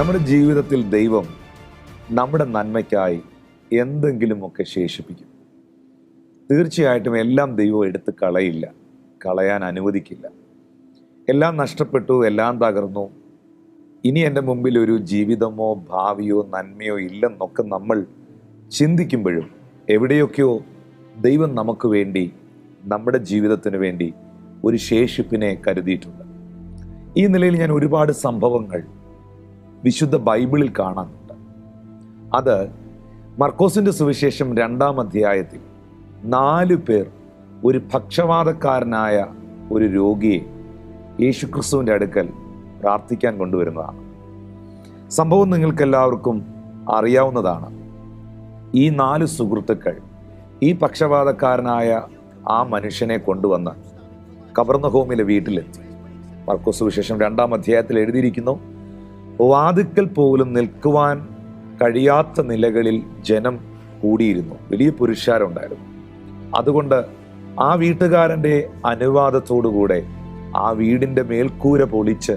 നമ്മുടെ ജീവിതത്തിൽ ദൈവം നമ്മുടെ നന്മയ്ക്കായി എന്തെങ്കിലുമൊക്കെ ശേഷിപ്പിക്കും. തീർച്ചയായിട്ടും എല്ലാം ദൈവം എടുത്ത് കളയില്ല കളയാൻ അനുവദിക്കില്ല. എല്ലാം നഷ്ടപ്പെട്ടു എല്ലാം തകർന്നു. ഇനി എന്റെ മുമ്പിൽ ഒരു ജീവിതമോ ഭാവിയോ നന്മയോ ഇല്ലെന്നൊക്കെ നമ്മൾ ചിന്തിക്കുമ്പോഴും എവിടെയൊക്കെയോ ദൈവം നമുക്ക് വേണ്ടി നമ്മുടെ ജീവിതത്തിന് വേണ്ടി ഒരു ശേഷിപ്പിനെ കരുതിയിട്ടുണ്ട്. ഈ നിലയിൽ ഞാൻ ഒരുപാട് സംഭവങ്ങൾ വിശുദ്ധ ബൈബിളിൽ കാണാനുണ്ട്. അത് മർക്കോസിന്റെ സുവിശേഷം രണ്ടാം അധ്യായത്തിൽ നാല് പേർ ഒരു പക്ഷവാതക്കാരനായ ഒരു രോഗിയെ യേശുക്രിസ്തുവിന്റെ അടുക്കൽ പ്രാർത്ഥിക്കാൻ കൊണ്ടുവരുന്നതാണ്. സംഭവം നിങ്ങൾക്കെല്ലാവർക്കും അറിയാവുന്നതാണ്. ഈ നാല് സുഹൃത്തുക്കൾ ഈ പക്ഷപാതക്കാരനായ ആ മനുഷ്യനെ കൊണ്ടുവന്ന് കബർന്നഹോമിലെ വീട്ടിലെത്തി. മർക്കോസ് വിശേഷം രണ്ടാം അധ്യായത്തിൽ എഴുതിയിരിക്കുന്നു വാതിക്കൽ പോലും നിൽക്കുവാൻ കഴിയാത്ത നിലകളിൽ ജനം കൂടിയിരുന്നു. വലിയ പുരുഷാരുണ്ടായിരുന്നു അതുകൊണ്ട് ആ വീട്ടുകാരന്റെ അനുവാദത്തോടുകൂടെ ആ വീടിന്റെ മേൽക്കൂര പൊളിച്ച്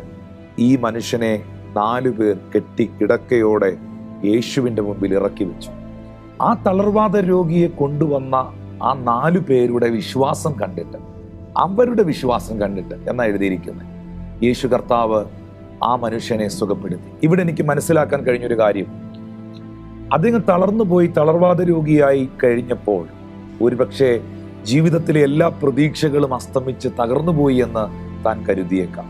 ഈ മനുഷ്യനെ നാലു പേർ കെട്ടി കിടക്കയോടെ യേശുവിന്റെ മുമ്പിൽ ഇറക്കി വെച്ചു. ആ തളർവാദ രോഗിയെ കൊണ്ടുവന്ന ആ നാലു പേരുടെ വിശ്വാസം കണ്ടിട്ട് അവരുടെ വിശ്വാസം കണ്ടിട്ട് എന്നാണ് എഴുതിയിരിക്കുന്നത് യേശു കർത്താവ് ആ മനുഷ്യനെ സുഖപ്പെടുത്തി. ഇവിടെ എനിക്ക് മനസ്സിലാക്കാൻ കഴിഞ്ഞൊരു കാര്യം. അദ്ദേഹം തളർന്നു പോയി തളർവാദ രോഗിയായി കഴിഞ്ഞപ്പോൾ ഒരുപക്ഷെ ജീവിതത്തിലെ എല്ലാ പ്രതീക്ഷകളും അസ്തമിച്ച് തകർന്നുപോയി എന്ന് താൻ കരുതിയേക്കാം.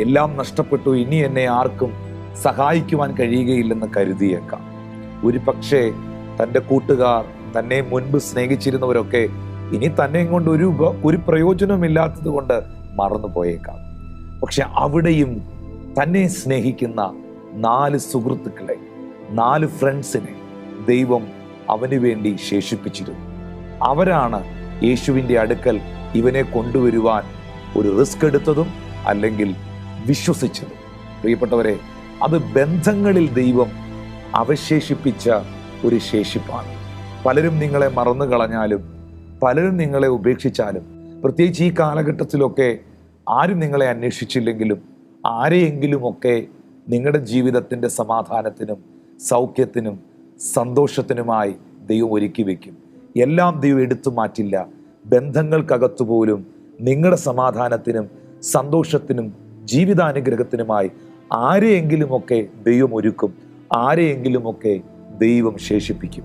എല്ലാം നഷ്ടപ്പെട്ടു ഇനി എന്നെ ആർക്കും സഹായിക്കുവാൻ കഴിയുകയില്ലെന്ന് കരുതിയേക്കാം. ഒരു പക്ഷേ തന്റെ കൂട്ടുകാർ തന്നെ മുൻപ് സ്നേഹിച്ചിരുന്നവരൊക്കെ ഇനി തന്നെ കൊണ്ട് ഒരു ഒരു പ്രയോജനമില്ലാത്തത് കൊണ്ട് മറന്നു പോയേക്കാം പക്ഷെ അവിടെയും തന്നെ സ്നേഹിക്കുന്ന നാല് സുഹൃത്തുക്കളെ നാല് ഫ്രണ്ട്സിനെ ദൈവം അവന് വേണ്ടി ശേഷിപ്പിച്ചിരുന്നു. അവരാണ് യേശുവിന്റെ അടുക്കൽ ഇവനെ കൊണ്ടുവരുവാൻ ഒരു റിസ്ക് എടുത്തതും അല്ലെങ്കിൽ വിശ്വസിച്ചതും. പ്രിയപ്പെട്ടവരെ അത് ബന്ധങ്ങളിൽ ദൈവം അവശേഷിപ്പിച്ച ഒരു ശേഷിപ്പാണ്. പലരും നിങ്ങളെ മറന്നു കളഞ്ഞാലും പലരും നിങ്ങളെ ഉപേക്ഷിച്ചാലും പ്രത്യേകിച്ച് ഈ കാലഘട്ടത്തിലൊക്കെ ആരും നിങ്ങളെ അന്വേഷിച്ചില്ലെങ്കിലും ആരെയെങ്കിലുമൊക്കെ നിങ്ങളുടെ ജീവിതത്തിന്റെ സമാധാനത്തിനും സൗഖ്യത്തിനും സന്തോഷത്തിനുമായി ദൈവം ഒരുക്കി വയ്ക്കും എല്ലാം ദൈവം എടുത്തു മാറ്റില്ല. ബന്ധങ്ങൾക്കകത്തു പോലും നിങ്ങളുടെ സമാധാനത്തിനും സന്തോഷത്തിനും ജീവിതാനുഗ്രഹത്തിനുമായി ആരെയെങ്കിലുമൊക്കെ ദൈവം ഒരുക്കും. ആരെയെങ്കിലുമൊക്കെ ദൈവം ശേഷിപ്പിക്കും.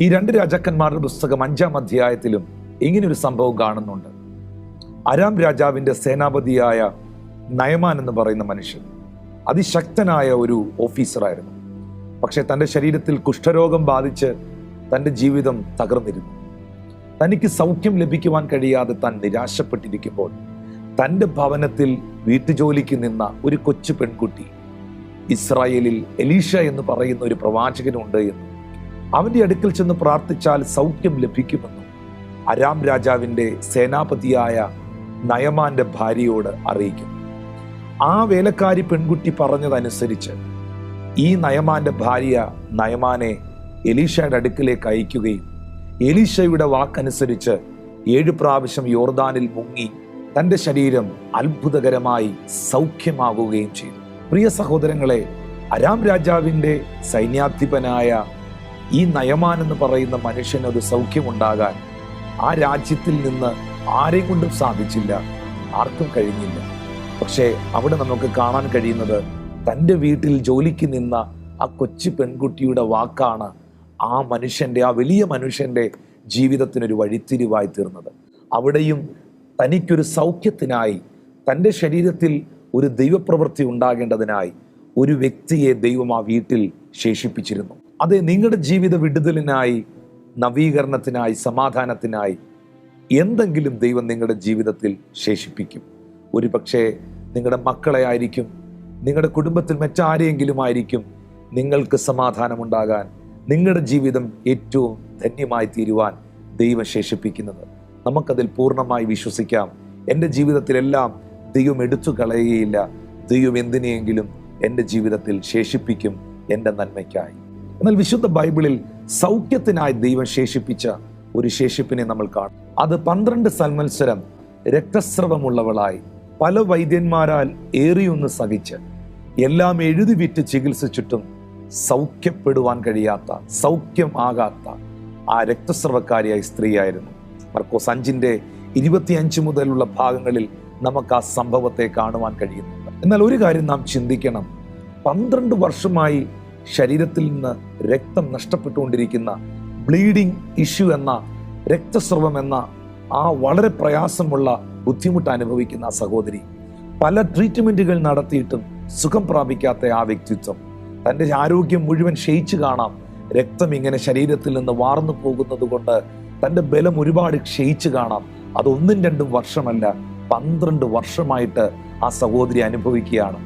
ഈ രണ്ട് രാജാക്കന്മാരുടെ പുസ്തകം അഞ്ചാം അധ്യായത്തിലും ഇങ്ങനൊരു സംഭവം കാണുന്നുണ്ട്. അരാം രാജാവിന്റെ സേനാപതിയായ നയമാൻ എന്ന് പറയുന്ന മനുഷ്യൻ. അതിശക്തനായ ഒരു ഓഫീസറായിരുന്നു. പക്ഷെ തന്റെ ശരീരത്തിൽ കുഷ്ഠരോഗം ബാധിച്ച് തന്റെ ജീവിതം തകർന്നിരുന്നു. തനിക്ക് സൗഖ്യം ലഭിക്കുവാൻ കഴിയാതെ താൻ നിരാശപ്പെട്ടിരിക്കുമ്പോൾ തന്റെ ഭവനത്തിൽ വീട്ടുജോലിക്ക് നിന്ന ഒരു കൊച്ചു പെൺകുട്ടി ഇസ്രായേലിൽ എലീഷ എന്ന് പറയുന്ന ഒരു പ്രവാചകനുണ്ട് എന്ന്. അവന്റെ അടുക്കൽ ചെന്ന് പ്രാർത്ഥിച്ചാൽ സൗഖ്യം ലഭിക്കുമെന്നും അരാം രാജാവിന്റെ സേനാപതിയായ നയമാന്റെ ഭാര്യയോട് അറിയിക്കും ആ വേലക്കാരി പെൺകുട്ടി പറഞ്ഞതനുസരിച്ച് ഈ നയമാന്റെ ഭാര്യ നയമാനെ എലീഷയുടെ അടുക്കിലേക്ക് അയക്കുകയും എലീഷയുടെ വാക്കനുസരിച്ച് ഏഴ് പ്രാവശ്യം യോർദാനിൽ മുങ്ങി തന്റെ ശരീരം അത്ഭുതകരമായി സൗഖ്യമാകുകയും ചെയ്തു. പ്രിയ സഹോദരങ്ങളെ അരാം രാജാവിന്റെ സൈന്യാധിപനായ ഈ നയമാൻ എന്ന് പറയുന്ന മനുഷ്യന് ഒരു സൗഖ്യമുണ്ടാകാൻ ആ രാജ്യത്തിൽ നിന്ന് ആരെയും കൊണ്ടും സാധിച്ചില്ല. ആർക്കും കഴിഞ്ഞില്ല. പക്ഷേ അവിടെ നമുക്ക് കാണാൻ കഴിയുന്നത് തന്റെ വീട്ടിൽ ജോലിക്ക് നിന്ന ആ കൊച്ചു പെൺകുട്ടിയുടെ വാക്കാണ് ആ മനുഷ്യന്റെ ആ വലിയ മനുഷ്യന്റെ ജീവിതത്തിനൊരു വഴിത്തിരിവായി തീർന്നത്. അവിടെയും തനിക്കൊരു സൗഖ്യത്തിനായി തന്റെ ശരീരത്തിൽ ഒരു ദൈവപ്രവൃത്തി ഉണ്ടാകേണ്ടതിനായി ഒരു വ്യക്തിയെ ദൈവം ആ വീട്ടിൽ ശേഷിപ്പിച്ചിരുന്നു. അതെ നിങ്ങളുടെ ജീവിത വിടുതലിനായി നവീകരണത്തിനായി സമാധാനത്തിനായി എന്തെങ്കിലും ദൈവം നിങ്ങളുടെ ജീവിതത്തിൽ ശേഷിപ്പിക്കും. ഒരു പക്ഷേ നിങ്ങളുടെ മക്കളെ ആയിരിക്കും. നിങ്ങളുടെ കുടുംബത്തിൽ മറ്റാരെയെങ്കിലും ആയിരിക്കും നിങ്ങൾക്ക് സമാധാനമുണ്ടാകാൻ നിങ്ങളുടെ ജീവിതം ഏറ്റവും ധന്യമായി തീരുവാൻ ദൈവം ശേഷിപ്പിക്കുന്നത്. നമുക്കതിൽ പൂർണമായി വിശ്വസിക്കാം. എന്റെ ജീവിതത്തിലെല്ലാം ദൈവം എടുത്തു കളയുകയില്ല. ദൈവം എന്തിനെയെങ്കിലും എന്റെ ജീവിതത്തിൽ ശേഷിപ്പിക്കും എന്റെ നന്മയ്ക്കായി. എന്നാൽ വിശുദ്ധ ബൈബിളിൽ സൗഖ്യത്തിനായി ദൈവം ശേഷിപ്പിച്ച ഒരു ശേഷിപ്പിനെ നമ്മൾ കാണും. അത് പന്ത്രണ്ട് സൽമത്സരം രക്തസ്രവമുള്ളവളായി പല വൈദ്യന്മാരാൽ ഏറിയൊന്ന് സഹിച്ച് എല്ലാം എഴുതി വിറ്റ് ചികിത്സിച്ചിട്ടും സൗഖ്യപ്പെടുവാൻ കഴിയാത്ത സൗഖ്യം ആകാത്ത ആ രക്തസ്രവക്കാരിയായ സ്ത്രീയായിരുന്നു. മർക്കോസ് അഞ്ചിന്റെ ഇരുപത്തിയഞ്ച് മുതലുള്ള ഭാഗങ്ങളിൽ നമുക്ക് ആ സംഭവത്തെ കാണുവാൻ കഴിയുന്നുണ്ട്. എന്നാൽ ഒരു കാര്യം നാം ചിന്തിക്കണം. പന്ത്രണ്ട് വർഷമായി ശരീരത്തിൽ നിന്ന് രക്തം നഷ്ടപ്പെട്ടുകൊണ്ടിരിക്കുന്ന ബ്ലീഡിംഗ് ഇഷ്യൂ എന്ന രക്തസ്രവം എന്ന ആ വളരെ പ്രയാസമുള്ള ബുദ്ധിമുട്ട് അനുഭവിക്കുന്ന സഹോദരി പല ട്രീറ്റ്മെന്റുകൾ നടത്തിയിട്ടും സുഖം പ്രാപിക്കാത്ത ആ വ്യക്തിത്വം. തന്റെ ആരോഗ്യം മുഴുവൻ ക്ഷയിച്ചു കാണാം. രക്തം ഇങ്ങനെ ശരീരത്തിൽ നിന്ന് വാർന്നു പോകുന്നത് കൊണ്ട് തന്റെ ബലം ഒരുപാട് ക്ഷയിച്ചു കാണാം. അത് ഒന്നും രണ്ടും വർഷമല്ല പന്ത്രണ്ട് വർഷമായിട്ട് ആ സഹോദരി അനുഭവിക്കുകയാണ്.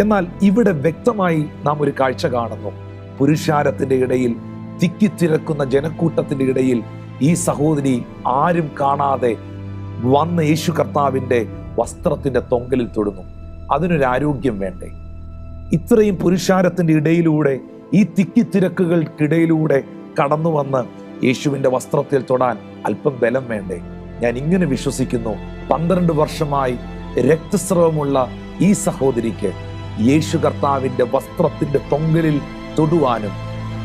എന്നാൽ ഇവിടെ വ്യക്തമായി നാം ഒരു കാഴ്ച കാണുന്നു. പുരുഷാരത്തിന്റെ ഇടയിൽ തിക്കിത്തിരക്കുന്ന ജനക്കൂട്ടത്തിന്റെ ഇടയിൽ ഈ സഹോദരി ആരും കാണാതെ വന്ന് യേശു കർത്താവിന്റെ വസ്ത്രത്തിന്റെ തൊങ്കലിൽ തൊടുന്നു. അതിനൊരു ആരോഗ്യം വേണ്ടേ? ഇത്രയും പുരുഷാരത്തിന്റെ ഇടയിലൂടെ ഈ തിക്കിത്തിരക്കുകൾക്കിടയിലൂടെ കടന്നു വന്ന് യേശുവിന്റെ വസ്ത്രത്തിൽ തൊടാൻ അല്പം ബലം വേണ്ടേ? ഞാൻ ഇങ്ങനെ വിശ്വസിക്കുന്നു പന്ത്രണ്ട് വർഷമായി രക്തസ്രവമുള്ള ഈ സഹോദരിക്ക് യേശു കർത്താവിന്റെ വസ്ത്രത്തിന്റെ തൊങ്കലിൽ തൊടുവാനും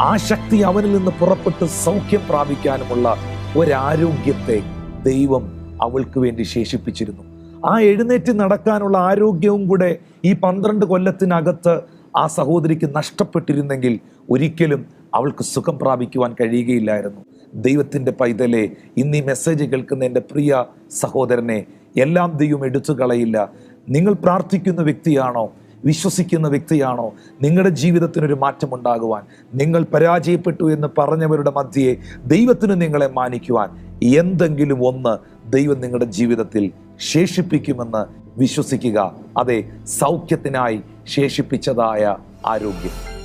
ആ ശക്തി അവനിൽ നിന്ന് പുറപ്പെട്ട് സൗഖ്യം പ്രാപിക്കാനുമുള്ള ഒരാരോഗ്യത്തെ ദൈവം അവൾക്ക് വേണ്ടി ശേഷിപ്പിച്ചിരുന്നു. ആ എഴുന്നേറ്റ് നടക്കാനുള്ള ആരോഗ്യവും കൂടെ ഈ പന്ത്രണ്ട് കൊല്ലത്തിനകത്ത് ആ സഹോദരിക്ക് നഷ്ടപ്പെട്ടിരുന്നെങ്കിൽ ഒരിക്കലും അവൾക്ക് സുഖം പ്രാപിക്കുവാൻ കഴിയുകയില്ലായിരുന്നു. ദൈവത്തിന്റെ പൈതലെ ഇന്ന് ഈ മെസ്സേജ് കേൾക്കുന്ന എന്റെ പ്രിയ സഹോദരനെ എല്ലാം ദൈവം എടുത്തു കളയില്ല. നിങ്ങൾ പ്രാർത്ഥിക്കുന്ന വ്യക്തിയാണോ? വിശ്വസിക്കുന്ന വ്യക്തിയാണോ? നിങ്ങളുടെ ജീവിതത്തിനൊരു മാറ്റമുണ്ടാകുവാൻ നിങ്ങൾ പരാജയപ്പെട്ടു എന്ന് പറഞ്ഞവരുടെ മധ്യയെ ദൈവത്തിന് നിങ്ങളെ മാനിക്കുവാൻ എന്തെങ്കിലും ഒന്ന് ദൈവം നിങ്ങളുടെ ജീവിതത്തിൽ ശേഷിപ്പിക്കുമെന്ന് വിശ്വസിക്കുക. അതെ സൗഖ്യത്തിനായി ശേഷിപ്പിച്ചതായ ആരോഗ്യം.